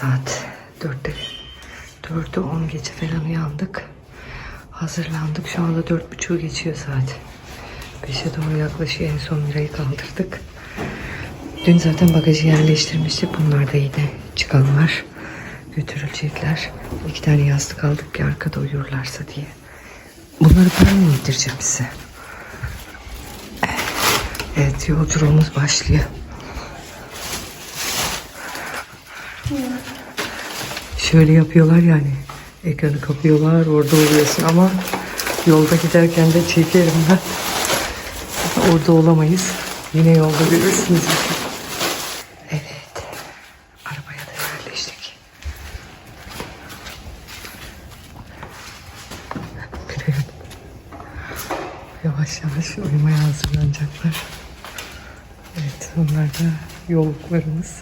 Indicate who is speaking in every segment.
Speaker 1: saat 4'te 4'te 10 gece falan uyandık. Hazırlandık. Şu anda 4.30 geçiyor saat. 5'e doğru yaklaşıyor. En son Mira'yı kaldırdık. Dün zaten bagajı yerleştirmiştik. Bunlar da yine çıkanlar. Götürülecekler. İki tane yastık aldık ki arkada uyurlarsa diye. Bunları para mı yedireceğim size? Evet yolculuğumuz başlıyor. Şöyle yapıyorlar yani. Ekranı kapıyorlar orada oluyorsun ama yolda giderken de çekerim ben. Orada olamayız. Yine yolda görürsünüz. Evet. Arabaya da yerleştik. Yavaş yavaş uyumaya hazırlanacaklar. Evet onlar da yolluklarımız.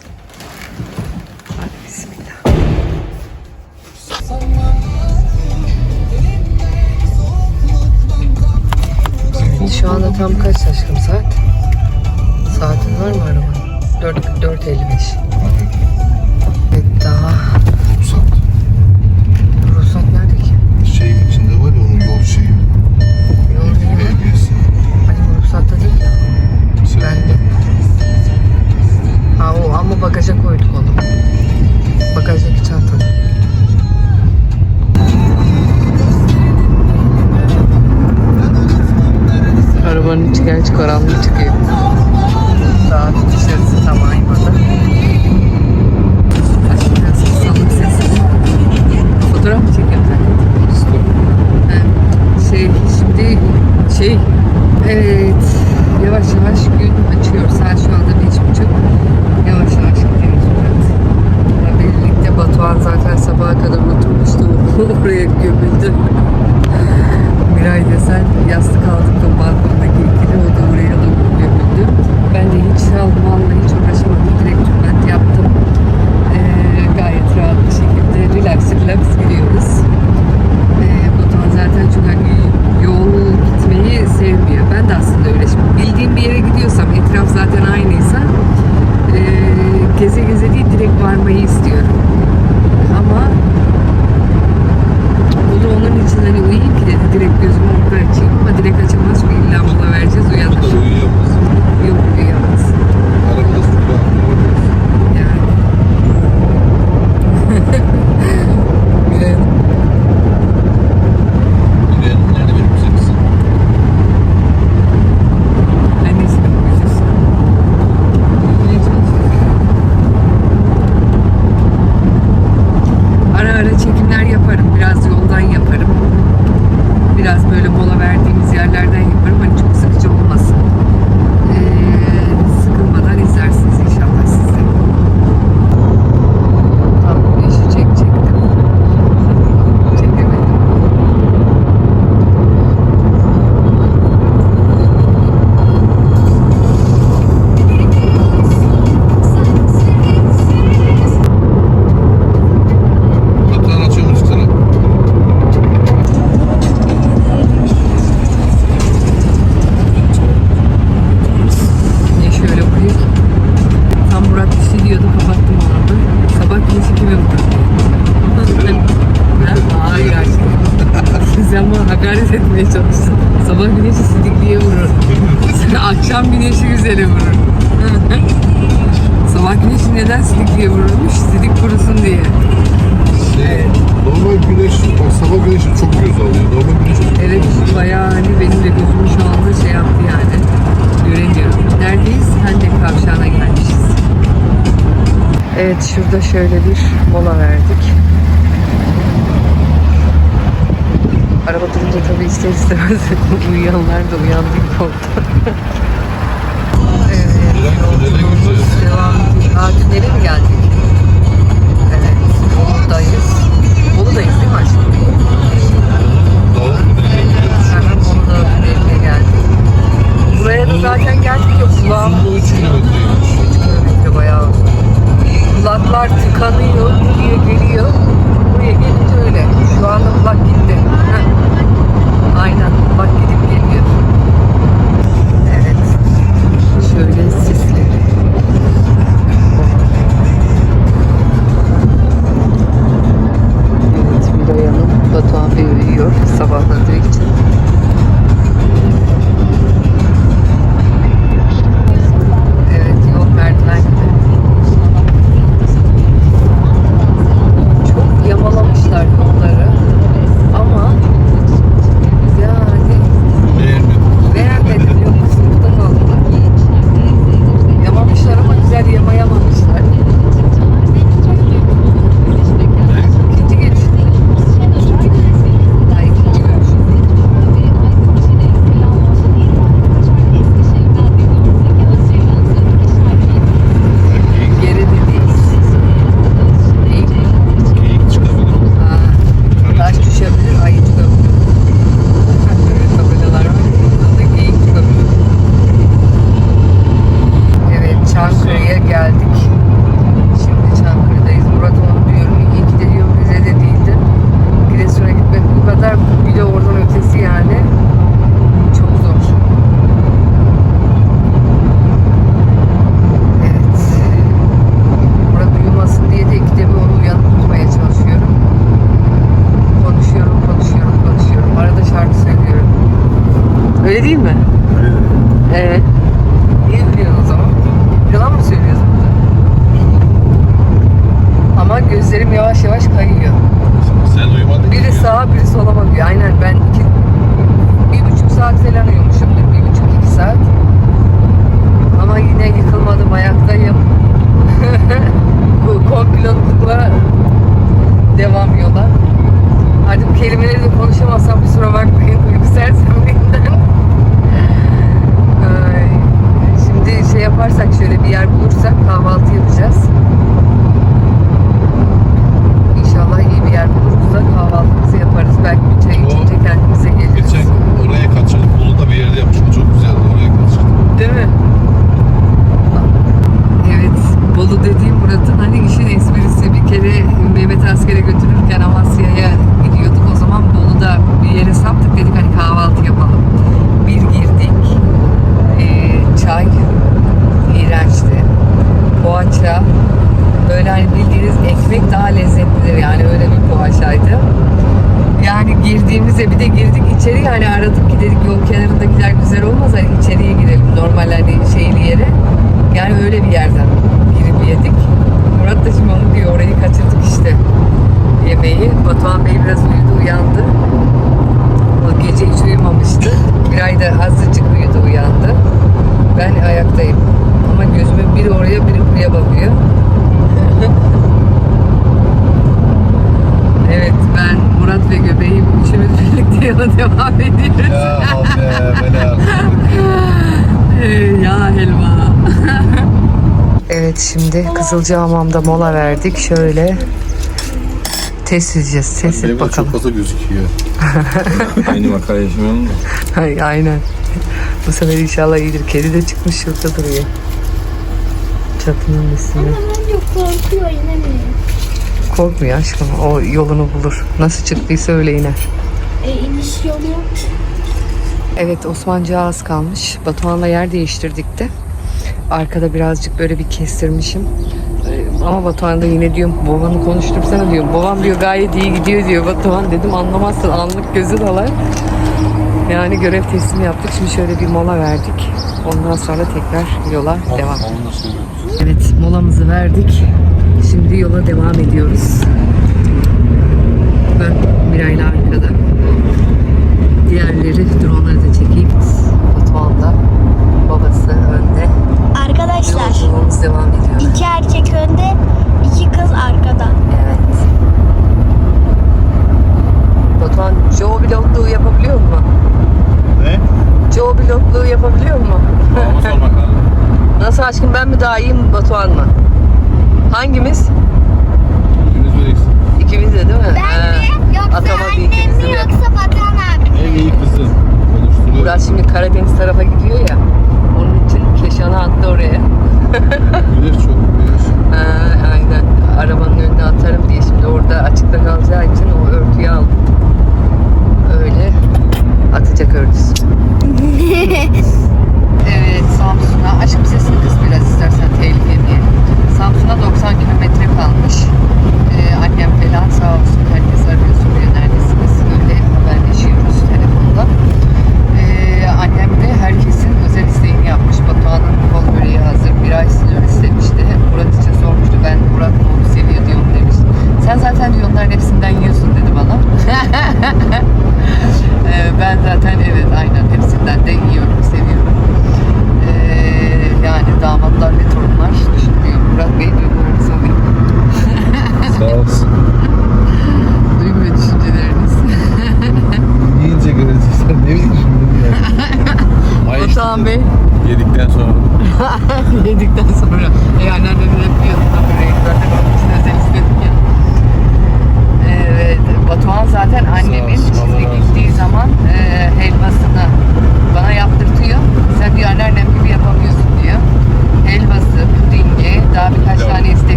Speaker 1: Yavaş yavaş gün açıyor. Saat şu anda beş buçuk. Yavaş yavaş gidiyoruz biraz. Ya Birlikte Batuhan zaten sabaha kadar oturmuştu. Oraya gömüldü. Miray desen yastık aldık da balkondaki ikili o da oraya da gömüldü. Ben de hiç almanla hiç uğraşamadım. Direkt tüment yaptım. Ee, gayet rahat bir şekilde relax relax gidiyoruz. Ee, Batuhan zaten çok hani yol gitmeyi sevmiyor. Ben de aslında öyle. Şimdi bildiğim bir yere gidiyorsam etraf zaten aynıysa ee, geze geze değil direkt varmayı istiyorum. Ama hakaret etmeye çalıştın. Sabah güneşi sidikliye vurur. Akşam güneşi güzele vurur. Sabah güneşi neden sidikliye vururmuş? Sidik kurusun diye.
Speaker 2: Şey, normal güneş, bak sabah güneşi çok göz alıyor. Normal güneş
Speaker 1: Evet bayağı hani benim de gözümü şu anda şey yaptı yani. Göremiyorum. Neredeyiz? Hendek kavşağına gelmişiz. Evet şurada şöyle bir mola verdik. Araba durunca tabii ister istemez uyuyanlar da uyandı gibi Batuhan Bey uyuyor sabahladığı için. Öyle değil mi? Bulursak kahvaltı yapacağız. İnşallah iyi bir yer buluruz da kahvaltımızı yaparız. Belki bir çay
Speaker 2: O-
Speaker 1: içince kendimize geliriz.
Speaker 2: Geçen oraya kaçırdık. Bolu'da bir yerde yapmıştım. Çok güzeldi. Oraya kaçırdık.
Speaker 1: Değil mi? Evet, Bolu dediğim Murat'ın hani işin esprisi. Bir kere Mehmet askere götürürken Amasya'ya gidiyorduk. O zaman Bolu'da bir yere saptık dedik hani kahvaltı yapalım. Bir girdik. Ee, çay iğrençti. Poğaça böyle hani bildiğiniz ekmek daha lezzetlidir yani öyle bir poğaçaydı. Yani girdiğimizde bir de girdik içeri yani aradık ki dedik yol kenarındakiler güzel olmaz hani içeriye girelim normal hani şeyli yere. Yani öyle bir yerden girip yedik. Murat da şimdi onu diyor orayı kaçırdık işte yemeği. Batuhan Bey biraz uyudu uyandı. O gece hiç uyumamıştı. Bir ayda azıcık uyudu uyandı. Ben ayaktayım. Ama gözümün biri oraya biri buraya bakıyor. Evet ben Murat ve Göbeğim üçümüz birlikte yola devam ediyoruz.
Speaker 2: Ya abi.
Speaker 1: Ey ya helva. evet şimdi Kızılcahamam'da mola verdik. Şöyle test edeceğiz. Test et
Speaker 2: Benim
Speaker 1: bakalım.
Speaker 2: çok fazla gözüküyor.
Speaker 3: Aynı makara yaşamayalım mı?
Speaker 1: Ay, aynen. Bu sefer inşallah iyidir. Kedi de çıkmış şurada duruyor. Çatının üstünde.
Speaker 4: Ama bence korkuyor inemiyor.
Speaker 1: Korkmuyor aşkım. O yolunu bulur. Nasıl çıktıysa öyle iner.
Speaker 4: E, iniş yolu yok.
Speaker 1: Evet Osmancığa az kalmış. Batuhan'la yer değiştirdik de. Arkada birazcık böyle bir kestirmişim. Ee, Ama Batuhan da yine diyorum babanı konuştursana diyor. Babam diyor gayet iyi gidiyor diyor. Batuhan dedim anlamazsın anlık gözü dalar. Yani görev teslimi yaptık. Şimdi şöyle bir mola verdik. Ondan sonra tekrar yola devam. Evet molamızı verdik. Şimdi yola devam ediyoruz. Ben Miray'la arkada. Diğerleri dur onları da çekeyim. Batuhan da babası önde.
Speaker 4: Arkadaşlar
Speaker 1: Yolculuğumuz devam ediyor.
Speaker 4: iki erkek önde, iki kız arkada.
Speaker 1: Evet. Batuhan Joe vlogluğu yapabiliyor mu?
Speaker 2: Ne?
Speaker 1: Joe vlogluğu yapabiliyor mu?
Speaker 3: Sormak lazım.
Speaker 1: Nasıl aşkım ben mi daha iyiyim Batuhan mı? Hangimiz?
Speaker 2: İkimiz böyleyiz.
Speaker 1: İkimiz de değil mi?
Speaker 4: Ben
Speaker 1: Ha,
Speaker 4: mi yoksa
Speaker 1: atamadı
Speaker 4: annem mi
Speaker 1: de.
Speaker 4: yoksa Batuhan abi mi?
Speaker 2: En iyi kızı. Konuşturuyor.
Speaker 1: Murat şimdi Karadeniz tarafa gidiyor ya. Onun için Keşan'ı attı oraya.
Speaker 2: Güneş çok güneş.
Speaker 1: Ha, aynen. Arabanın önüne atarım diye şimdi orada açıkta kalacağı için o örtüyü aldım. Öyle atacak örtüsü. evet Samsun'a aşkım sesini kıs biraz istersen tehlike diye. Samsun'a 90 kilometre kalmış. Ee, annem falan sağ olsun herkes arıyor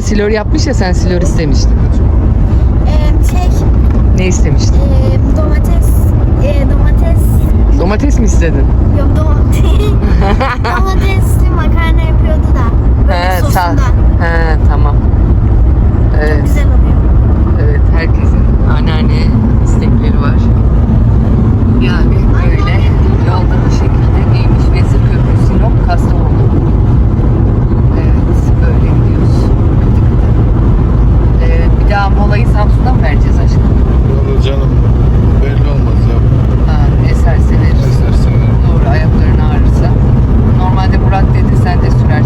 Speaker 1: da silor yapmış ya sen silor istemiştin.
Speaker 4: Şey,
Speaker 1: Ne istemiştin?
Speaker 4: domates, domates,
Speaker 1: Domates mi istedin?
Speaker 4: yok domates, domatesli makarna
Speaker 1: yapıyordu da. Böyle
Speaker 2: He, ta- He, tamam.
Speaker 1: Evet. Güzel oluyor. Evet herkesin anneanne istekleri var. Yani böyle yolda bu şekilde giymiş Vezir Köprü Sinop Kastamonu Ya molayı Samsun'da mı vereceğiz aşkım? Valla canım belli olmaz ya. Ha, eserse verirsin. Eserse verirsin. Doğru ayakların
Speaker 2: ağrırsa. Normalde Burak
Speaker 1: dedi sen de sürer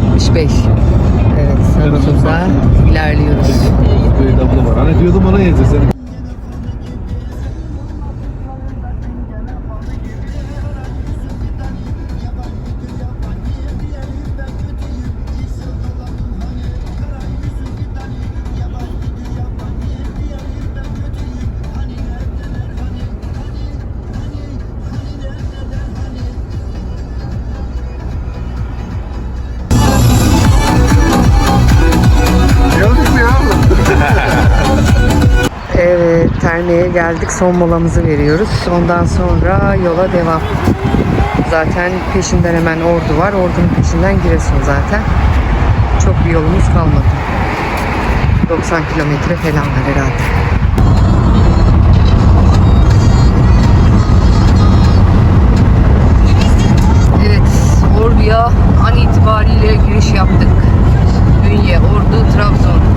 Speaker 1: 1965. Evet Samsun'da ilerliyoruz.
Speaker 2: Böyle abla var. Hani diyordum ona yiyeceğiz. Seni
Speaker 1: Evet termineye geldik. Son molamızı veriyoruz. Ondan sonra yola devam. Zaten peşinden hemen Ordu var. Ordu'nun peşinden Giresun zaten. Çok bir yolumuz kalmadı. 90 kilometre falan var herhalde. Evet, Ordu'ya an itibariyle giriş yaptık. Ünye, Ordu, Trabzon.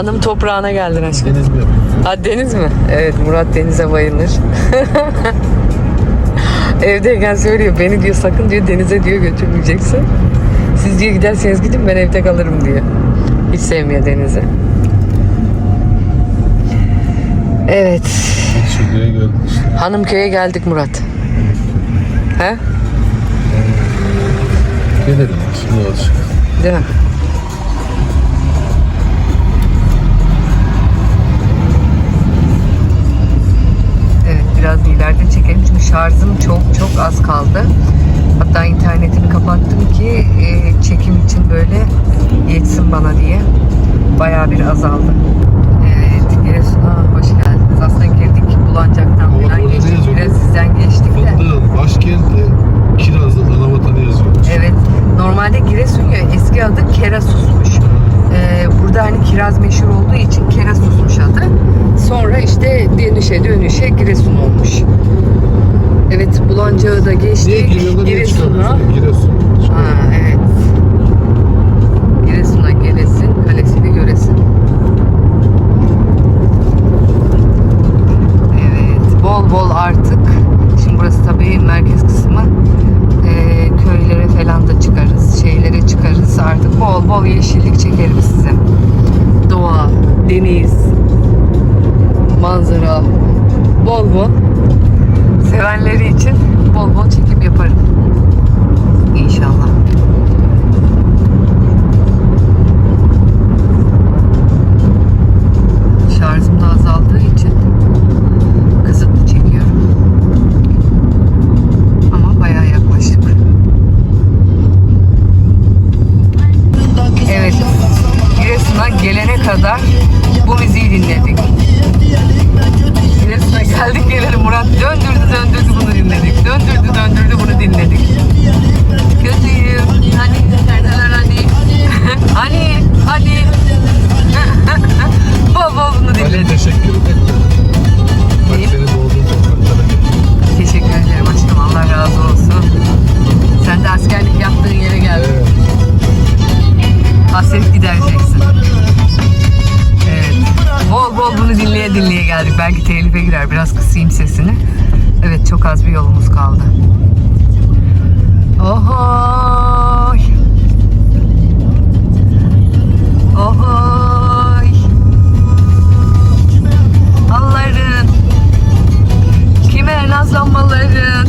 Speaker 1: Hanım toprağına geldin aşkım.
Speaker 2: Deniz mi?
Speaker 1: Ha deniz mi? Evet Murat denize bayılır. Evdeyken söylüyor beni diyor sakın diyor denize diyor götürmeyeceksin. Siz diyor giderseniz gidin ben evde kalırım diyor. Hiç sevmiyor denizi. Evet.
Speaker 2: İşte.
Speaker 1: Hanımköy'e geldik Murat. He?
Speaker 2: Gelelim şimdi olacak.
Speaker 1: Değil mi? Şarjım çok çok az kaldı. Hatta internetimi kapattım ki e, çekim için böyle yetsin bana diye. Bayağı bir azaldı. Evet Giresun'a hoş geldiniz. Aslında girdik Bulancak'tan
Speaker 2: Orada
Speaker 1: falan geçtik. Biraz sizden geçtik de.
Speaker 2: Fındığın başkenti Kiraz'ın ana vatanı yazıyor.
Speaker 1: Evet. Normalde Giresun ya eski adı Kerasus'muş. Ee, burada hani kiraz meşhur olduğu için Kerasus'muş adı. Sonra işte dönüşe dönüşe Giresun olmuş. Evet Bulancağı da geçtik.
Speaker 2: Niye
Speaker 1: Giresun'a.
Speaker 2: Giresun.
Speaker 1: Ha evet. Kadar bu müziği dinledik. Giresun'a geldik geleli Murat döndürdü döndürdü bunu dinledik. Döndürdü döndürdü bunu dinledik. Kötüyüm. Hani neredeler hani? hani hani. bol bol bunu dinledik.
Speaker 2: teşekkür ederim. Bak seni doğduğun topraklara getirdim.
Speaker 1: Teşekkür ederim aşkım. Allah razı olsun. Sen de askerlik yaptığın yere geldin.
Speaker 2: Evet.
Speaker 1: Hasret gidereceksin. Bol bol bunu dinleye dinleye geldik. Belki telife girer. Biraz kısayım sesini. Evet çok az bir yolumuz kaldı. Ohoy. Ohoy. Halların. Kime nazlanmaların.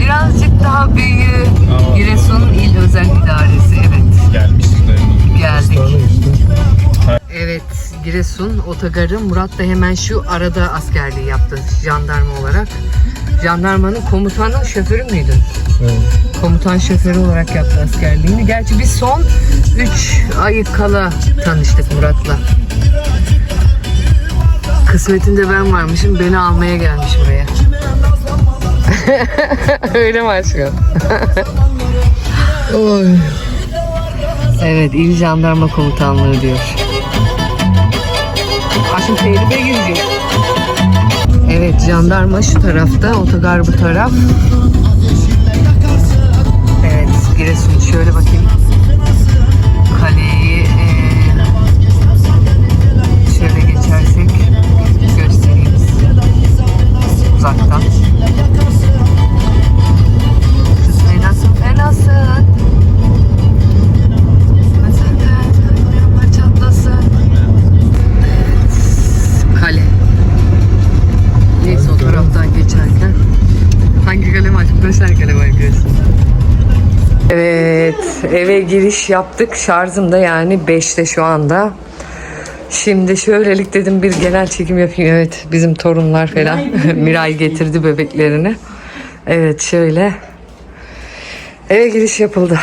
Speaker 1: Birazcık daha büyü.
Speaker 3: Aa.
Speaker 1: Giresun İl Özel İdaresi. Evet
Speaker 3: Gelmiştik
Speaker 1: geldik. Evet, Giresun Otogarı Murat da hemen şu arada askerliği yaptı jandarma olarak. Jandarmanın komutanı şoförü müydün?
Speaker 2: Evet.
Speaker 1: Komutan şoförü olarak yaptı askerliğini. Gerçi biz son 3 ay kala tanıştık Murat'la. Kısmetinde ben varmışım, beni almaya gelmiş buraya. Öyle mi aşkım?
Speaker 2: Oy.
Speaker 1: Evet, İl Jandarma Komutanlığı diyor. Aşkım tehlikeye girecek. Evet, jandarma şu tarafta, otogar bu taraf. Evet, Giresun şöyle bakayım. Giriş yaptık. Şarjım da yani 5'te şu anda. Şimdi şöylelik dedim bir genel çekim yapayım. Evet bizim torunlar falan. Miray getirdi bebeklerini. Evet şöyle. Eve giriş yapıldı.